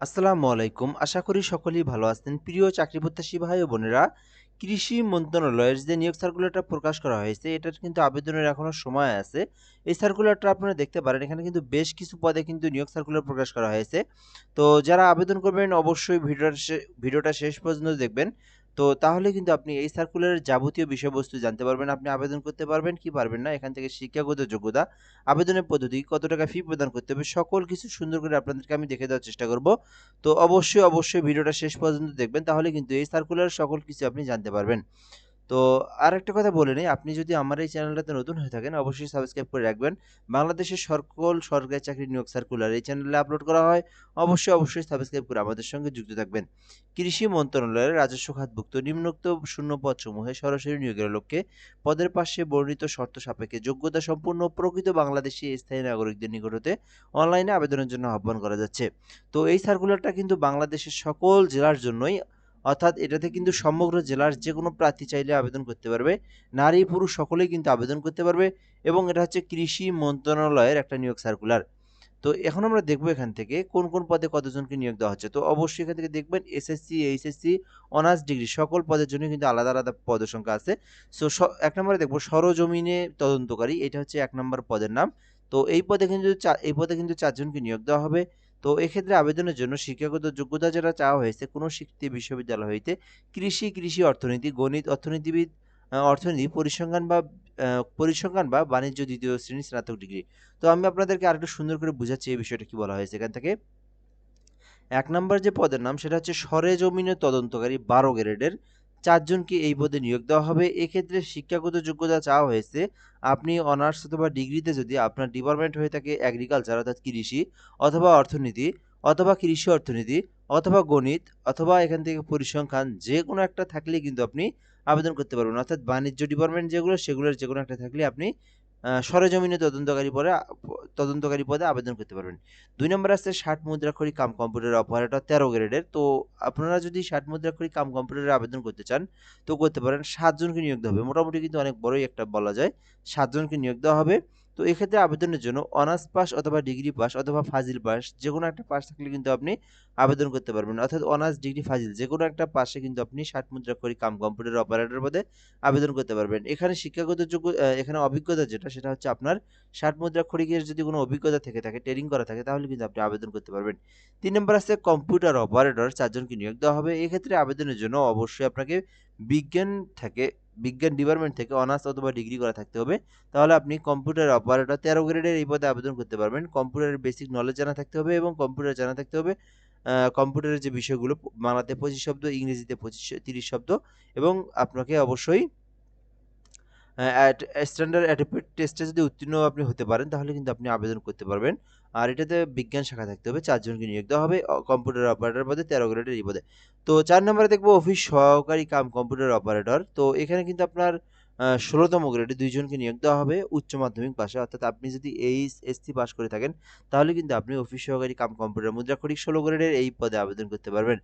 আসসালামু আলাইকুম। আশা করি সকলেই ভালো আছেন। প্রিয় চাকরি প্রত্যাশী ভাই ও বোনেরা, কৃষি মন্ত্রণালয়ের যে নিয়োগ সার্কুলারটা প্রকাশ করা হয়েছে, এটার কিন্তু আবেদনের এখনও সময় আছে। এই সার্কুলারটা আপনারা দেখতে পারেন। এখানে কিন্তু বেশ কিছু পদে কিন্তু নিয়োগ সার্কুলার প্রকাশ করা হয়েছে। তো যারা আবেদন করবেন, অবশ্যই ভিডিওটা ভিডিওটা শেষ পর্যন্ত দেখবেন। তো তাহলে কিন্তু আপনি এই সার্কুলারের যাবতীয় বিষয়বস্তু জানতে পারবেন আপনি আবেদন করতে পারবেন কি পারবেন না এখান থেকে শিক্ষাগত যোগ্যতা আবেদনের পদ্ধতি কত টাকা ফি প্রদান করতে হবে সকল কিছু সুন্দর করে আপনাদেরকে আমি দেখে দেওয়ার চেষ্টা করব তো অবশ্যই, অবশ্যই ভিডিওটা শেষ পর্যন্ত দেখবেন। তাহলে কিন্তু এই সার্কুলার সকল কিছু আপনি জানতে পারবেন। তো আর একটা কথা বলে নিই আপনি যদি আমার এই চ্যানেলটাতে নতুন হয়ে থাকেন অবশ্যই সাবস্ক্রাইব করে রাখবেন। বাংলাদেশের সকল সরকারি চাকরির নিয়োগ সার্কুলার এই চ্যানেলে আপলোড করা হয়। অবশ্যই, অবশ্যই সাবস্ক্রাইব করে আমাদের সঙ্গে যুক্ত থাকবেন। কৃষি মন্ত্রণালয়ের রাজস্ব খাতভুক্ত নিম্নোক্ত শূন্য পদসমূহে সরাসরি নিয়োগের লক্ষ্যে পদের পাশে বর্ণিত শর্ত সাপেক্ষে যোগ্যতা সম্পূর্ণ প্রকৃত বাংলাদেশী স্থায়ী নাগরিকদের নিকট হতে অনলাইনে আবেদনের জন্য আহ্বান করা যাচ্ছে। তো এই সার্কুলারটা কিন্তু বাংলাদেশের সকল জেলার জন্যই অর্থাৎ এটাতে কিন্তু সমগ্র জেলার যে কোনো প্রার্থী চাইলে আবেদন করতে পারবে। নারী পুরুষ সকলেই কিন্তু আবেদন করতে পারবে এবং এটা হচ্ছে কৃষি মন্ত্রণালয়ের একটা নিয়োগ সার্কুলার। তো এখন আমরা দেখব এখান থেকে কোন, কোন পদে কতজনকে নিয়োগ দেওয়া হচ্ছে। তো অবশ্যই এখান থেকে দেখবেন এসএসসি, এইচএসসি, অনার্স ডিগ্রি সকল পদের জন্য কিন্তু আলাদা, আলাদা পদের পদসংখ্যা আছে। সো ১ নম্বরে দেখব সরজমিনে তদন্তকারী। এটা হচ্ছে এক নম্বর পদের নাম। তো এই পদে কিন্তু এই পদে কিন্তু চারজনকে নিয়োগ দেওয়া হবে। তো এক্ষেত্রে আবেদনের জন্য শিক্ষাগত যোগ্যতা যেটা চাওয়া হয়েছে কোনো স্বীকৃত বিশ্ববিদ্যালয় হইতে কৃষি, কৃষি অর্থনীতি, গণিত, অর্থনীতিবিদ, অর্থনীতি, পরিসংখ্যান বা পরিসংখ্যান বা বাণিজ্য দ্বিতীয় শ্রেণি স্নাতক ডিগ্রি। তো আমি আপনাদেরকে আরেকটু সুন্দর করে বুঝাচ্ছি এই বিষয়টা কি বলা হয়েছে এখান থেকে। এক নাম্বার যে পদের নাম সেটা হচ্ছে সরেজমিনে তদন্তকারী ১২ গ্রেডের ৪ জনকে এই পদে নিয়োগ দেওয়া হবে। এক্ষেত্রে শিক্ষাগত যোগ্যতা চাওয়া হয়েছে আপনি অনার্স অথবা ডিগ্রিতে যদি আপনার ডিপার্টমেন্ট হয়ে থাকে এগ্রিকালচার অর্থাৎ কৃষি অথবা অর্থনীতি অথবা কৃষি অর্থনীতি অথবা গণিত অথবা এখান থেকে পরিসংখ্যান যে কোনো একটা থাকলে কিন্তু আপনি আবেদন করতে পারবেন। অর্থাৎ বাণিজ্য ডিপার্টমেন্ট যেগুলো, সেগুলোর যে কোনো একটা থাকলে আপনি সরেজমিনে তদন্তকারী পদে আ প তদন্তকারী পদে আবেদন করতে পারবেন। দুই নম্বর আছে ষাট মুদ্রাক্ষরী কাম কম্পিউটার অপারেটর ১৩ গ্রেডের। তো আপনারা যদি ষাট মুদ্রাক্ষরী কাম কম্পিউটারে আবেদন করতে চান, তো করতে পারেন। সাতজনকে নিয়োগ দেওয়া হবে। মোটামুটি কিন্তু অনেক বড়ই একটা বলা যায়। সাতজনকে নিয়োগ দেওয়া হবে। তো এক্ষেত্রে আবেদনের জন্য অনার্স পাস অথবা ডিগ্রি পাস অথবা ফাজিল পাস যে কোনো একটা পাস থাকলে কিন্তু আপনি আবেদন করতে পারবেন। অর্থাৎ অনার্স, ডিগ্রি, ফাজিল যেকোনো একটা পাশে কিন্তু আপনি ষাট মুদ্রাক্ষরী কাম কম্পিউটার অপারেটর পদে আবেদন করতে পারবেন। এখানে শিক্ষাগত যোগ্য এখানে অভিজ্ঞতা যেটা সেটা হচ্ছে আপনার ষাট মুদ্রাক্ষরীকের যদি কোনো অভিজ্ঞতা থেকে থাকে, ট্রেনিং করা থাকে তাহলে কিন্তু আপনি আবেদন করতে পারবেন। তিন নম্বর আছে কম্পিউটার অপারেটর চারজনকে নিয়োগ দেওয়া হবে। এক্ষেত্রে আবেদনের জন্য অবশ্যই আপনাকে বিজ্ঞান থেকে বিজ্ঞান ডিপার্টমেন্ট থেকে অনার্স অথবা ডিগ্রি করা থাকতে হবে। তাহলে আপনি কম্পিউটার অপারেটর ১৩ গ্রেডের এই পদে আবেদন করতে পারবেন। কম্পিউটারের বেসিক নলেজ জানা থাকতে হবে এবং কম্পিউটার জানা থাকতে হবে। কম্পিউটারের যে বিষয়গুলো বাংলাতে ২৫ শব্দ, ইংরেজিতে ২৫ ৩০ শব্দ এবং আপনাকে অবশ্যই স্ট্যান্ডার্ড অ্যাটিটিউড টেস্টে যদি উত্তীর্ণ আপনি হতে পারেন, তাহলে কিন্তু আপনি আবেদন করতে পারবেন। আর এটাতে বিজ্ঞান শাখা থাকতে হবে। চারজনকে নিয়োগ দেওয়া হবে কম্পিউটার অপারেটর পদে ১৩ গ্রেডের এই পদে। তো চার নম্বরে দেখব অফিস সহকারী কাম কম্পিউটার অপারেটর। তো এখানে কিন্তু আপনার ষোলোতম ১৬ তম গ্রেডে ২ জনকে নিয়োগ দেওয়া হবে, উচ্চ মাধ্যমিক পাশে। অর্থাৎ আপনি যদি এইচএসসি পাস করে থাকেন, তাহলে কিন্তু আপনি অফিস সহকারী কাম কম্পিউটার মুদ্রাক্ষরিক ১৬ গ্রেডের এই পদে আবেদন করতে পারবেন।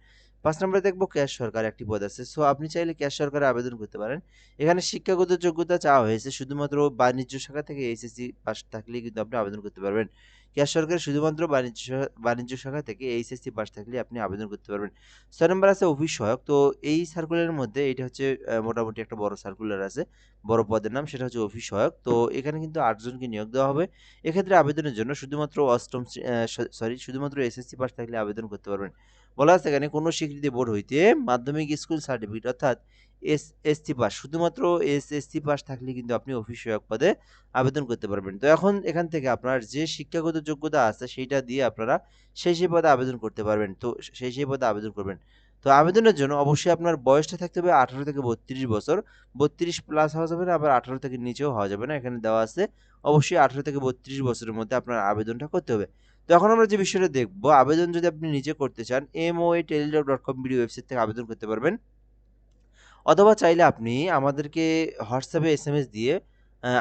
৫ নম্বরে দেখব ক্যাশ সরকার একটি পদ আছে। সো আপনি চাইলে ক্যাশ সরকারে আবেদন করতে পারেন। এখানে শিক্ষাগত যোগ্যতা চাওয়া হয়েছে শুধুমাত্র বাণিজ্য শাখা থেকে এইচএসসি পাস থাকলে কিন্তু আপনি আবেদন করতে পারবেন। ক্যাশ সরকারে শুধুমাত্র বাণিজ্য বাণিজ্য শাখা থেকে এইচএসসি পাস থাকলে আপনি আবেদন করতে পারবেন। ছয় নম্বর আছে অফিস সহায়ক। তো এই সার্কুলারের মধ্যে এটা হচ্ছে মোটামুটি একটা বড় সার্কুলার আছে। বড় পদের নাম সেটা হচ্ছে অফিস সহায়ক। তো এখানে কিন্তু আটজনকে নিয়োগ দেওয়া হবে। এক্ষেত্রে আবেদনের জন্য শুধুমাত্র অষ্টম সরি শুধুমাত্র এসএসসি পাস থাকলে আবেদন করতে পারবেন। বলা আছে এখানে কোনো স্বীকৃতি বোর্ড হইতে মাধ্যমিক স্কুল সার্টিফিকেট অর্থাৎ এসএসসি পাস শুধুমাত্র এসএসসি পাস থাকলে কিন্তু আপনি অফিস সহায়ক পদে আবেদন করতে পারবেন। তো এখন এখান থেকে আপনার যে শিক্ষাগত যোগ্যতা আছে সেইটা দিয়ে আপনারা সেই, সেই পদে আবেদন করতে পারবেন। তো সেই, সেই পদে আবেদন করবেন। তো আবেদনের জন্য অবশ্যই আপনার বয়সটা থাকতে হবে ১৮ থেকে ৩২ বছর। ৩২ প্লাস হওয়া যাবে না আবার ১৮ থেকে নিচেও হওয়া যাবে না। এখানে দেওয়া আছে অবশ্যই ১৮ থেকে ৩২ বছরের মধ্যে আপনার আবেদনটা করতে হবে। তো এখন আমরা যে বিষয়টা দেখব, আবেদন যদি আপনি নিজে করতে চান moaTelejob.com বিডি ওয়েবসাইট থেকে আবেদন করতে পারবেন। অথবা চাইলে আপনি আমাদেরকে হোয়াটসঅ্যাপে এস এম এস দিয়ে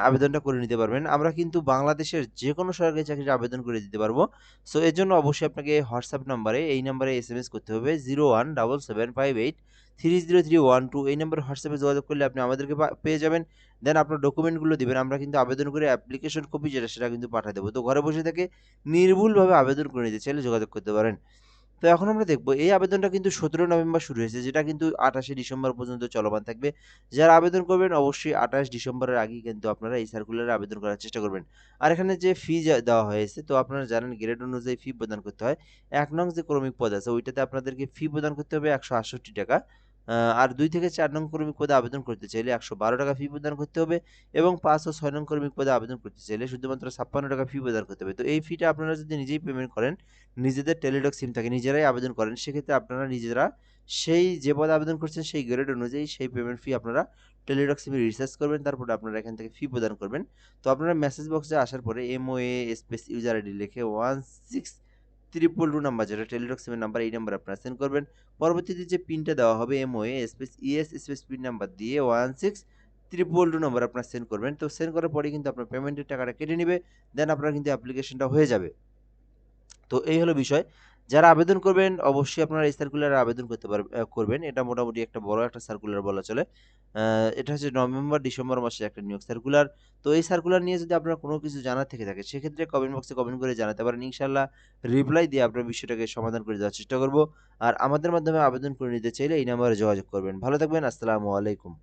আবেদনটা করে নিতে পারবেন। আমরা কিন্তু বাংলাদেশের যে কোনো সরকারি চাকরির আবেদন করে দিতে পারব। সো এজন্য অবশ্যই আপনাকে হোয়াটসঅ্যাপ নাম্বারে এই নাম্বারে এস এম এস করতে হবে 017758303112 এই নাম্বারে হোয়াটসঅ্যাপে যোগাযোগ করলে আপনি আমাদেরকে পেয়ে যাবেন। দেন আপনার ডকুমেন্টগুলো দিবেন। আমরা কিন্তু আবেদন করে অ্যাপ্লিকেশন কপি যেটা সেটা কিন্তু পাঠায় দেবো তো ঘরে বসে থেকে নির্ভুলভাবে আবেদন করে নিতে চাইলে যোগাযোগ করতে পারেন। তো এখন আমরা দেখব, এই আবেদনটা কিন্তু ১৭ নভেম্বর শুরু হয়েছে, যেটা কিন্তু ২৮শে ডিসেম্বর পর্যন্ত চলমান থাকবে। যারা আবেদন করবেন, অবশ্যই ২৮ ডিসেম্বরের আগেই কিন্তু আপনারা এই সার্কুলারে আবেদন করার চেষ্টা করবেন। আর এখানে যে ফি দেওয়া হয়েছে, তো আপনারা জানেন গ্রেড অনুযায়ী ফি প্রদান করতে হয়। এক নং যে ক্রমিক পদ আছে, ওইটাতে আপনাদেরকে ফি প্রদান করতে হবে ৳১৬৮ আ আর দুই থেকে চার নং ক্রমিক পদে আবেদন করতে চাইলে ৳১১২ ফি প্রদান করতে হবে এবং ৫ ও ৬ নং ক্রমিক পদে আবেদন করতে চাইলে শুধুমাত্র ৳৫৬ ফি প্রদান করতে হবে। তো এই ফিটা আপনারা যদি নিজেই পেমেন্ট করেন, নিজেদের টেলিটক সিম থাকে নিজেরাই আবেদন করেন সেক্ষেত্রে আপনারা নিজেরা সেই যে পদে আবেদন করছেন সেই গ্রেড অনুযায়ী সেই পেমেন্ট ফি আপনারা টেলিটক সিমে রিচার্জ করবেন তারপরে আপনারা এখান থেকে ফি প্রদান করবেন। তো আপনারা মেসেজ বক্সে আসার পরে MOA স্পেস ইউজার আইডি লিখে 16322 নাম্বার যেটা টেলিটক নাম্বার এই নাম্বার আপনারা সেন্ড করবেন। পরবর্তীতে যে পিনটা দেওয়া হবে MOA space ES space pin number দিয়ে ওয়ান সিক্স ত্রিপল 16322 নাম্বার আপনারা সেন্ড করবেন। তো সেন্ড করার পরে কিন্তু আপনার পেমেন্টের টাকাটা কেটে নেবে দেন আপনার কিন্তু অ্যাপ্লিকেশনটা হয়ে যাবে। তো এই হলো বিষয়। যারা আবেদন করবেন অবশ্যই আপনারা এই সার্কুলারে আবেদন করতে পার আ করবেন। এটা মোটামুটি একটা বড় একটা সার্কুলার বলা চলে। এটা হচ্ছে নভেম্বর, ডিসেম্বর মাসে একটা নিয়োগ সার্কুলার। তো এই সার্কুলার নিয়ে যদি আপনার কোনো কিছু জানার থেকে থাকে সেক্ষেত্রে কমেন্ট বক্সে কমেন্ট করে জানাতে পারেন। ইনশাআল্লাহ রিপ্লাই দিয়ে আপনার বিষয়টাকে সমাধান করে দেওয়ার চেষ্টা করব। আর আমাদের মাধ্যমে আবেদন করে নিতে চাইলে এই নাম্বারে যোগাযোগ করবেন। ভালো থাকবেন। আসসালামু আলাইকুম।